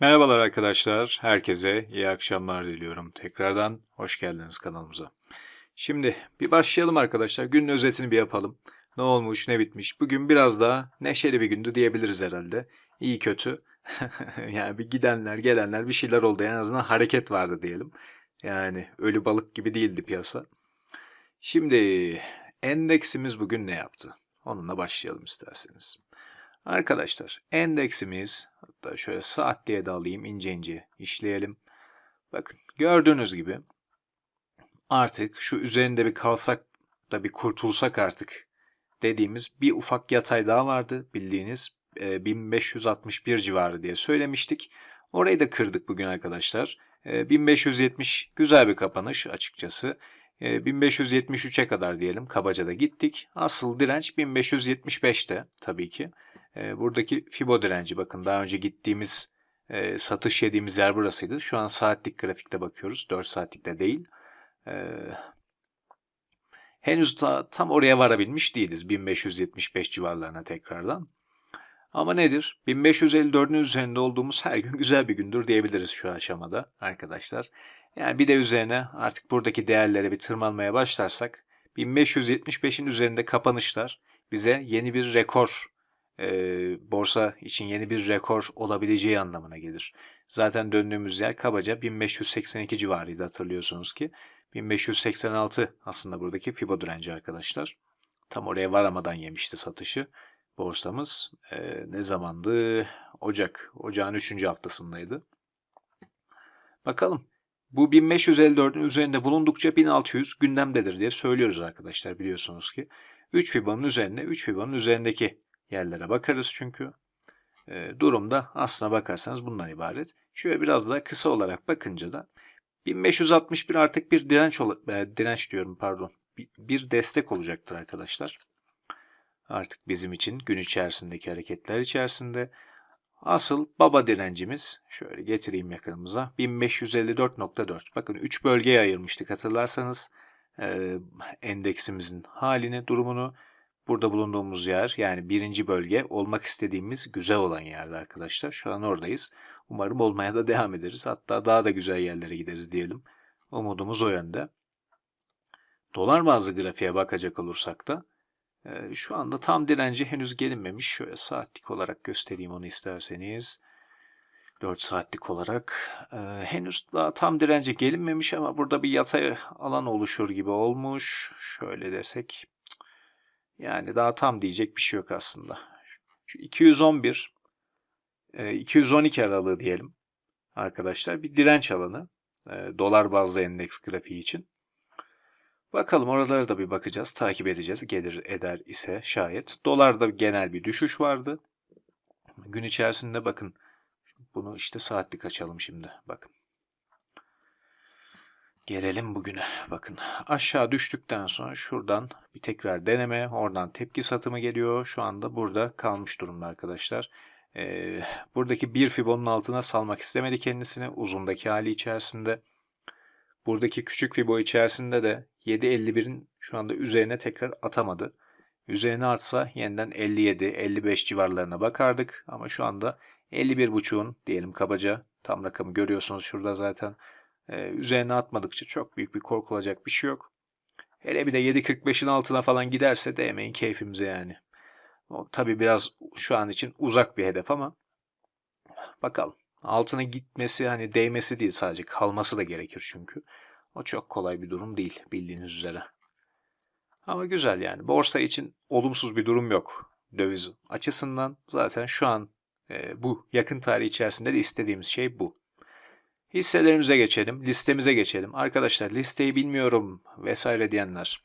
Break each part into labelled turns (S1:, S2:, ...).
S1: Merhabalar arkadaşlar. Herkese iyi akşamlar diliyorum. Tekrardan hoş geldiniz kanalımıza. Şimdi bir başlayalım arkadaşlar. Günün özetini bir yapalım. Ne olmuş, ne bitmiş. Bugün biraz daha neşeli bir gündü diyebiliriz herhalde. İyi kötü. yani bir gidenler, gelenler bir şeyler oldu. En azından hareket vardı diyelim. Yani ölü balık gibi değildi piyasa. Şimdi endeksimiz bugün ne yaptı? Onunla başlayalım isterseniz. Arkadaşlar endeksimiz hatta şöyle saatliğe de alayım ince ince işleyelim. Bakın gördüğünüz gibi artık şu üzerinde bir kalsak da bir kurtulsak artık dediğimiz bir ufak yatay daha vardı bildiğiniz e, 1561 civarı diye söylemiştik. Orayı da kırdık bugün arkadaşlar. E, 1570 güzel bir kapanış açıkçası. 1573'e kadar diyelim kabaca da gittik. Asıl direnç 1575'te tabii ki. E, buradaki Fibo direnci bakın daha önce gittiğimiz e, satış yediğimiz yer burasıydı. Şu an saatlik grafikte bakıyoruz. 4 saatlikte değil. E, henüz da tam oraya varabilmiş değiliz. 1575 civarlarına tekrardan. Ama nedir? 1554'ün üzerinde olduğumuz her gün güzel bir gündür diyebiliriz şu aşamada arkadaşlar. Yani bir de üzerine artık buradaki değerlere bir tırmanmaya başlarsak 1575'in üzerinde kapanışlar bize yeni bir rekor e, borsa için yeni bir rekor olabileceği anlamına gelir. Zaten döndüğümüz yer kabaca 1582 civarıydı hatırlıyorsunuz ki. 1586 aslında buradaki Fibo direnci arkadaşlar. Tam oraya varamadan yemişti satışı borsamız. E, ne zamandı? Ocak. Ocağın 3. haftasındaydı. Bakalım. Bu 1554'ün üzerinde bulundukça 1600 gündemdedir diye söylüyoruz arkadaşlar biliyorsunuz ki. 3 Fibon'un üzerine 3 Fibon'un üzerindeki yerlere bakarız çünkü. E, durumda aslına bakarsanız bundan ibaret. Şöyle biraz daha kısa olarak bakınca da 1561 artık bir direnç e, direnç diyorum pardon. Bir, destek olacaktır arkadaşlar. Artık bizim için gün içerisindeki hareketler içerisinde asıl baba direncimiz şöyle getireyim yakınımıza 1554.4. Bakın 3 bölgeye ayırmıştık hatırlarsanız e, endeksimizin halini, durumunu Burada bulunduğumuz yer yani birinci bölge olmak istediğimiz güzel olan yerde arkadaşlar. Şu an oradayız. Umarım olmaya da devam ederiz. Hatta daha da güzel yerlere gideriz diyelim. Umudumuz o yönde. Dolar bazlı grafiğe bakacak olursak da e, şu anda tam direnci henüz gelinmemiş. Şöyle saatlik olarak göstereyim onu isterseniz. 4 saatlik olarak e, henüz daha tam dirence gelinmemiş ama burada bir yatay alan oluşur gibi olmuş. Şöyle desek yani daha tam diyecek bir şey yok aslında. Şu 211 212 e, aralığı diyelim arkadaşlar bir direnç alanı e, dolar bazlı endeks grafiği için. Bakalım oralara da bir bakacağız, takip edeceğiz. Gelir eder ise şayet. Dolarda genel bir düşüş vardı. Gün içerisinde bakın bunu işte saatlik açalım şimdi. Bakın. Gelelim bugüne. Bakın aşağı düştükten sonra şuradan bir tekrar deneme. Oradan tepki satımı geliyor. Şu anda burada kalmış durumda arkadaşlar. Ee, buradaki bir fibonun altına salmak istemedi kendisini. Uzundaki hali içerisinde. Buradaki küçük fibo içerisinde de 7.51'in şu anda üzerine tekrar atamadı. Üzerine atsa yeniden 57-55 civarlarına bakardık. Ama şu anda 51.5'un diyelim kabaca tam rakamı görüyorsunuz şurada zaten ee, üzerine atmadıkça çok büyük bir korkulacak bir şey yok. Hele bir de 7.45'in altına falan giderse değmeyin keyfimize yani. O tabi biraz şu an için uzak bir hedef ama bakalım. Altına gitmesi hani değmesi değil sadece kalması da gerekir çünkü. O çok kolay bir durum değil bildiğiniz üzere. Ama güzel yani. Borsa için olumsuz bir durum yok döviz açısından. Zaten şu an e, bu yakın tarih içerisinde de istediğimiz şey bu. Hisselerimize geçelim, listemize geçelim. Arkadaşlar listeyi bilmiyorum vesaire diyenler,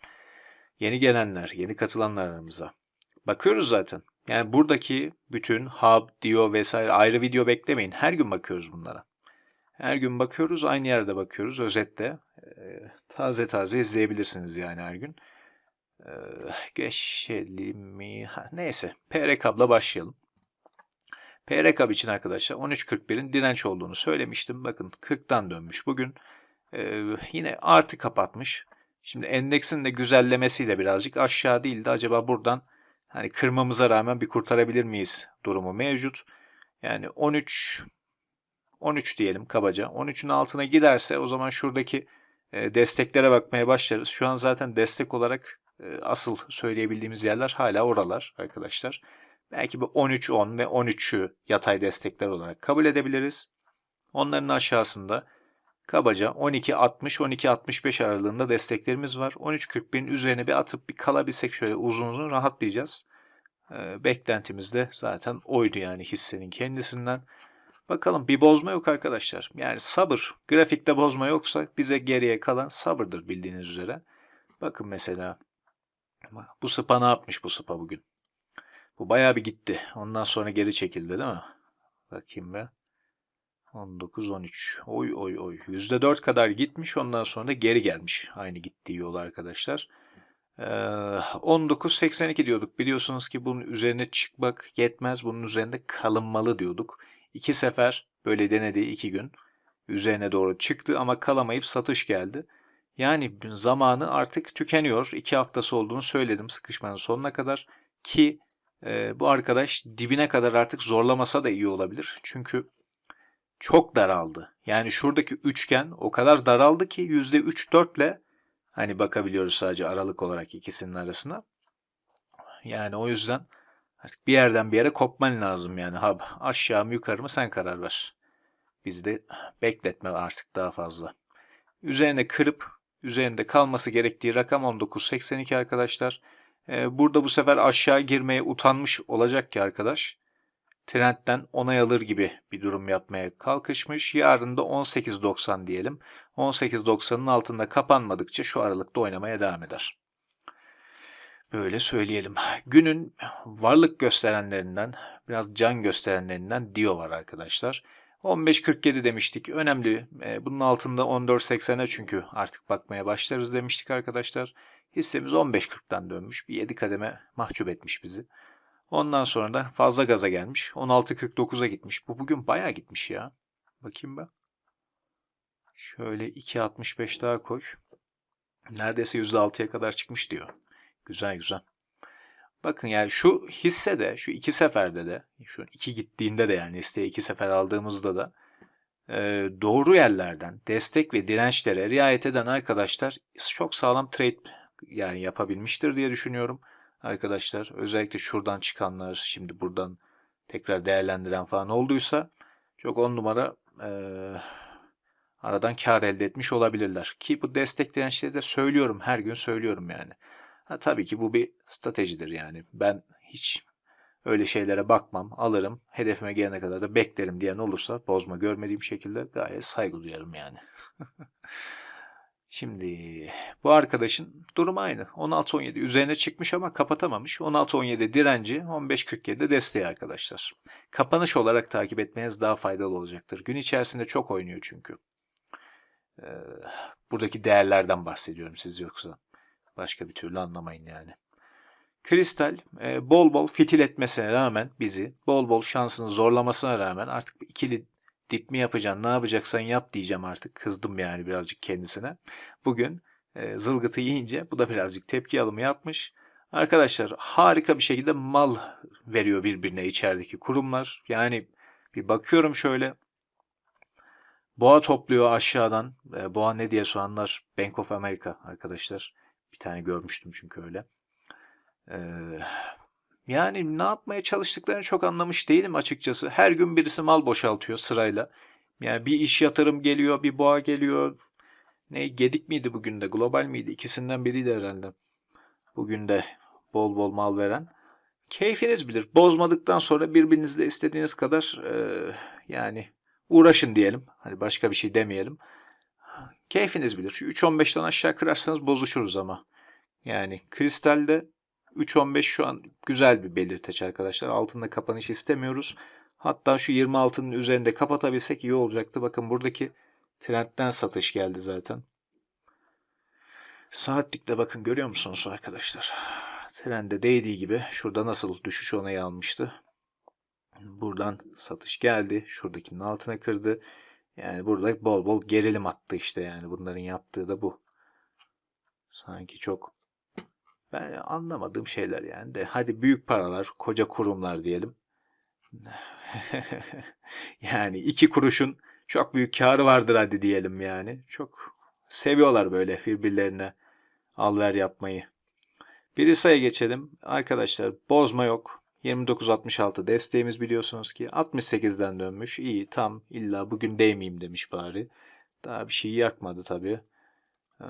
S1: yeni gelenler, yeni katılanlar aramıza. Bakıyoruz zaten. Yani buradaki bütün hub, dio vesaire ayrı video beklemeyin. Her gün bakıyoruz bunlara. Her gün bakıyoruz, aynı yerde bakıyoruz. Özetle taze taze izleyebilirsiniz yani her gün. Geçelim mi? Neyse, PRK'la başlayalım. PRKB için arkadaşlar 13.41'in direnç olduğunu söylemiştim. Bakın 40'tan dönmüş bugün. Ee, yine artı kapatmış. Şimdi endeksin de güzellemesiyle birazcık aşağı değildi. Acaba buradan hani kırmamıza rağmen bir kurtarabilir miyiz durumu mevcut. Yani 13 13 diyelim kabaca. 13'ün altına giderse o zaman şuradaki e, desteklere bakmaya başlarız. Şu an zaten destek olarak e, asıl söyleyebildiğimiz yerler hala oralar arkadaşlar. Belki bir 13-10 ve 13'ü yatay destekler olarak kabul edebiliriz. Onların aşağısında kabaca 12-60-12-65 aralığında desteklerimiz var. 13.41'in üzerine bir atıp bir kalabilsek şöyle uzun uzun rahatlayacağız. E, beklentimiz de zaten oydu yani hissenin kendisinden. Bakalım bir bozma yok arkadaşlar. Yani sabır. Grafikte bozma yoksa bize geriye kalan sabırdır bildiğiniz üzere. Bakın mesela bu sıpa ne yapmış bu sıpa bugün? Bu bayağı bir gitti. Ondan sonra geri çekildi değil mi? Bakayım be. 19-13. Oy oy oy. %4 kadar gitmiş. Ondan sonra da geri gelmiş. Aynı gittiği yol arkadaşlar. Ee, 19.82 diyorduk. Biliyorsunuz ki bunun üzerine çıkmak yetmez. Bunun üzerinde kalınmalı diyorduk. İki sefer böyle denediği iki gün üzerine doğru çıktı ama kalamayıp satış geldi. Yani zamanı artık tükeniyor. İki haftası olduğunu söyledim sıkışmanın sonuna kadar ki e, bu arkadaş dibine kadar artık zorlamasa da iyi olabilir. Çünkü çok daraldı. Yani şuradaki üçgen o kadar daraldı ki %3-4 ile hani bakabiliyoruz sadece aralık olarak ikisinin arasına. Yani o yüzden artık bir yerden bir yere kopman lazım yani. Ha, aşağı mı yukarı mı sen karar ver. Biz de bekletme artık daha fazla. Üzerine kırıp üzerinde kalması gerektiği rakam 19.82 arkadaşlar. Ee, burada bu sefer aşağı girmeye utanmış olacak ki arkadaş. Trendten onay alır gibi bir durum yapmaya kalkışmış. Yarın da 18.90 diyelim. 18.90'ın altında kapanmadıkça şu aralıkta oynamaya devam eder. Böyle söyleyelim. Günün varlık gösterenlerinden, biraz can gösterenlerinden Dio var arkadaşlar. 15.47 demiştik. Önemli. E, bunun altında 14.80'e çünkü artık bakmaya başlarız demiştik arkadaşlar. Hissemiz 15.40'dan dönmüş. Bir 7 kademe mahcup etmiş bizi. Ondan sonra da fazla gaza gelmiş. 16.49'a gitmiş. Bu bugün bayağı gitmiş ya. Bakayım ben. Şöyle 2.65 daha koy. Neredeyse %6'ya kadar çıkmış diyor. Güzel güzel. Bakın yani şu hisse de şu iki seferde de şu iki gittiğinde de yani listeye iki sefer aldığımızda da e, doğru yerlerden destek ve dirençlere riayet eden arkadaşlar çok sağlam trade yani yapabilmiştir diye düşünüyorum arkadaşlar. Özellikle şuradan çıkanlar şimdi buradan tekrar değerlendiren falan olduysa çok on numara e, aradan kar elde etmiş olabilirler. Ki bu destek dirençleri de söylüyorum her gün söylüyorum yani. Ha, tabii ki bu bir stratejidir yani. Ben hiç öyle şeylere bakmam, alırım. Hedefime gelene kadar da beklerim diyen olursa bozma görmediğim şekilde gayet saygı duyarım yani. Şimdi bu arkadaşın durumu aynı. 16-17 üzerine çıkmış ama kapatamamış. 16-17 direnci, 15-47 desteği arkadaşlar. Kapanış olarak takip etmeniz daha faydalı olacaktır. Gün içerisinde çok oynuyor çünkü. Ee, buradaki değerlerden bahsediyorum siz yoksa. Başka bir türlü anlamayın yani. Kristal e, bol bol fitil etmesine rağmen bizi bol bol şansını zorlamasına rağmen artık ikili dip mi yapacaksın ne yapacaksan yap diyeceğim artık. Kızdım yani birazcık kendisine. Bugün e, zılgıtı yiyince bu da birazcık tepki alımı yapmış. Arkadaşlar harika bir şekilde mal veriyor birbirine içerideki kurumlar. Yani bir bakıyorum şöyle boğa topluyor aşağıdan. Boğa ne diye soranlar Bank of America arkadaşlar. Bir tane görmüştüm çünkü öyle. Ee, yani ne yapmaya çalıştıklarını çok anlamış değilim açıkçası. Her gün birisi mal boşaltıyor sırayla. Yani bir iş yatırım geliyor, bir boğa geliyor. Ne Gedik miydi bugün de, Global miydi? İkisinden biriydi herhalde. Bugün de bol bol mal veren. Keyfiniz bilir. Bozmadıktan sonra birbirinizle istediğiniz kadar e, yani uğraşın diyelim. Hani başka bir şey demeyelim. Keyfiniz bilir. Şu 3.15'ten aşağı kırarsanız bozuşuruz ama. Yani kristalde 3.15 şu an güzel bir belirteç arkadaşlar. Altında kapanış istemiyoruz. Hatta şu 26'nın üzerinde kapatabilsek iyi olacaktı. Bakın buradaki trendten satış geldi zaten. Saatlikte bakın görüyor musunuz arkadaşlar? Trende değdiği gibi şurada nasıl düşüş onayı almıştı. Buradan satış geldi. Şuradakinin altına kırdı. Yani burada bol bol gerilim attı işte yani bunların yaptığı da bu. Sanki çok ben anlamadığım şeyler yani de hadi büyük paralar, koca kurumlar diyelim. yani iki kuruşun çok büyük karı vardır hadi diyelim yani. Çok seviyorlar böyle birbirlerine al ver yapmayı. Birisa'ya geçelim. Arkadaşlar bozma yok. 29.66 desteğimiz biliyorsunuz ki 68'den dönmüş. İyi tam illa bugün değmeyeyim demiş bari. Daha bir şey yakmadı tabii. Ee,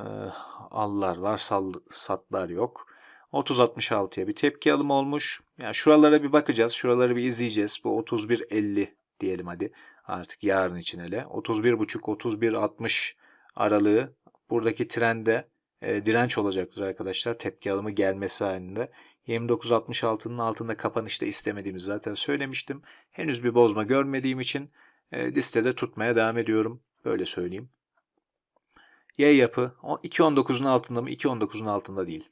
S1: allar var sal, satlar yok. 30.66'ya bir tepki alımı olmuş. Yani şuralara bir bakacağız. Şuraları bir izleyeceğiz. Bu 31.50 diyelim hadi. Artık yarın için hele. 31.5-31.60 aralığı buradaki trende e, direnç olacaktır arkadaşlar. Tepki alımı gelmesi halinde. 29.66'nın altında kapanışta istemediğimizi zaten söylemiştim. Henüz bir bozma görmediğim için e, listede tutmaya devam ediyorum. Böyle söyleyeyim. Y yapı 2.19'un altında mı? 2.19'un altında değil.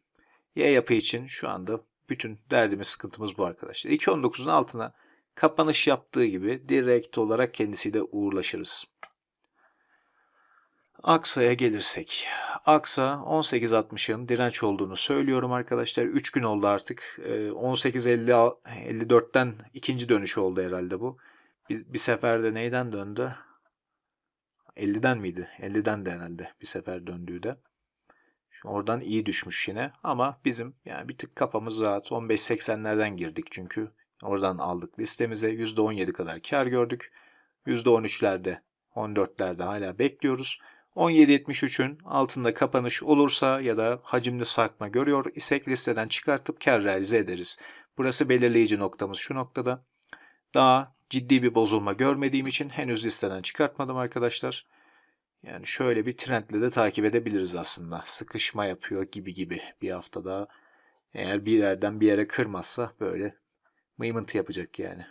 S1: Y yapı için şu anda bütün derdimiz, sıkıntımız bu arkadaşlar. 2.19'un altına kapanış yaptığı gibi direkt olarak kendisiyle uğurlaşırız. Aksa'ya gelirsek. Aksa 18.60'ın direnç olduğunu söylüyorum arkadaşlar. 3 gün oldu artık. 18.54'ten ikinci dönüş oldu herhalde bu. Bir, bir seferde neyden döndü? 50'den miydi? 50'den de herhalde bir sefer döndüğü de. Oradan iyi düşmüş yine ama bizim yani bir tık kafamız rahat. 15.80'lerden girdik çünkü oradan aldık listemize. %17 kadar kar gördük. %13'lerde 14'lerde hala bekliyoruz. 17.73'ün altında kapanış olursa ya da hacimli sarkma görüyor isek listeden çıkartıp kar realize ederiz. Burası belirleyici noktamız şu noktada. Daha ciddi bir bozulma görmediğim için henüz listeden çıkartmadım arkadaşlar. Yani şöyle bir trendle de takip edebiliriz aslında. Sıkışma yapıyor gibi gibi bir haftada. Eğer bir yerden bir yere kırmazsa böyle mıymıntı yapacak yani.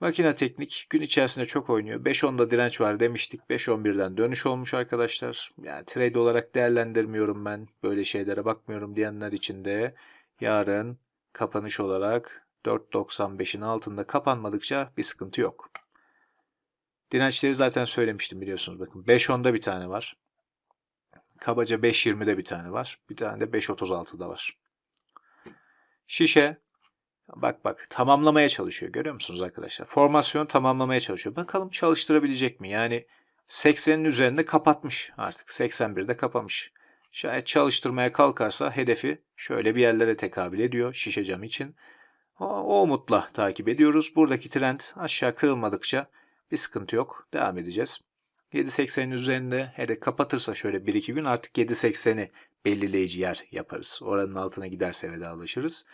S1: Makine teknik gün içerisinde çok oynuyor. 5.10'da direnç var demiştik. 5.11'den dönüş olmuş arkadaşlar. Yani trade olarak değerlendirmiyorum ben. Böyle şeylere bakmıyorum diyenler için de yarın kapanış olarak 4.95'in altında kapanmadıkça bir sıkıntı yok. Dirençleri zaten söylemiştim biliyorsunuz bakın. 5.10'da bir tane var. Kabaca 5.20'de bir tane var. Bir tane de 5.36'da var. Şişe bak bak tamamlamaya çalışıyor. Görüyor musunuz arkadaşlar? Formasyon tamamlamaya çalışıyor. Bakalım çalıştırabilecek mi? Yani 80'in üzerinde kapatmış artık. 81'de kapamış. Şayet çalıştırmaya kalkarsa hedefi şöyle bir yerlere tekabül ediyor şişe cam için. O, o umutla takip ediyoruz. Buradaki trend aşağı kırılmadıkça bir sıkıntı yok. Devam edeceğiz. 7.80'in üzerinde hele kapatırsa şöyle 1-2 gün artık 7.80'i belirleyici yer yaparız. Oranın altına giderse vedalaşırız.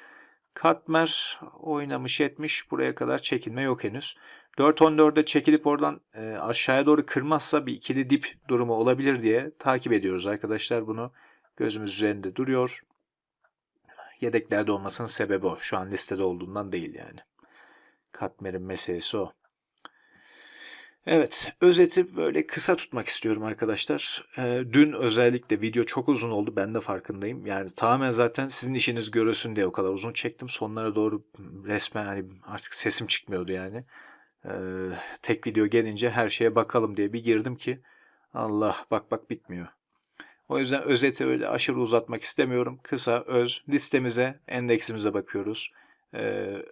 S1: Katmer oynamış etmiş. Buraya kadar çekilme yok henüz. 4.14'e çekilip oradan e, aşağıya doğru kırmazsa bir ikili dip durumu olabilir diye takip ediyoruz arkadaşlar bunu. Gözümüz üzerinde duruyor. Yedeklerde olmasının sebebi o. Şu an listede olduğundan değil yani. Katmer'in meselesi o. Evet, özeti böyle kısa tutmak istiyorum arkadaşlar. Ee, dün özellikle video çok uzun oldu, ben de farkındayım. Yani tamamen zaten sizin işiniz görülsün diye o kadar uzun çektim. Sonlara doğru resmen hani artık sesim çıkmıyordu yani. Ee, tek video gelince her şeye bakalım diye bir girdim ki Allah bak bak bitmiyor. O yüzden özeti öyle aşırı uzatmak istemiyorum. Kısa, öz, listemize, endeksimize bakıyoruz. Ee,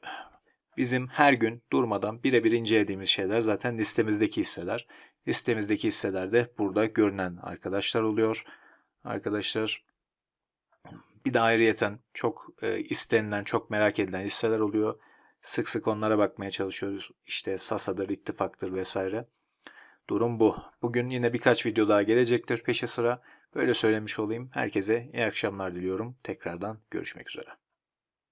S1: Bizim her gün durmadan birebir incelediğimiz şeyler zaten listemizdeki hisseler. Listemizdeki hisseler de burada görünen arkadaşlar oluyor. Arkadaşlar bir de ayrıyeten çok e, istenilen, çok merak edilen hisseler oluyor. Sık sık onlara bakmaya çalışıyoruz. İşte Sasa'dır, ittifaktır vesaire. Durum bu. Bugün yine birkaç video daha gelecektir peşe sıra. Böyle söylemiş olayım. Herkese iyi akşamlar diliyorum. Tekrardan görüşmek üzere.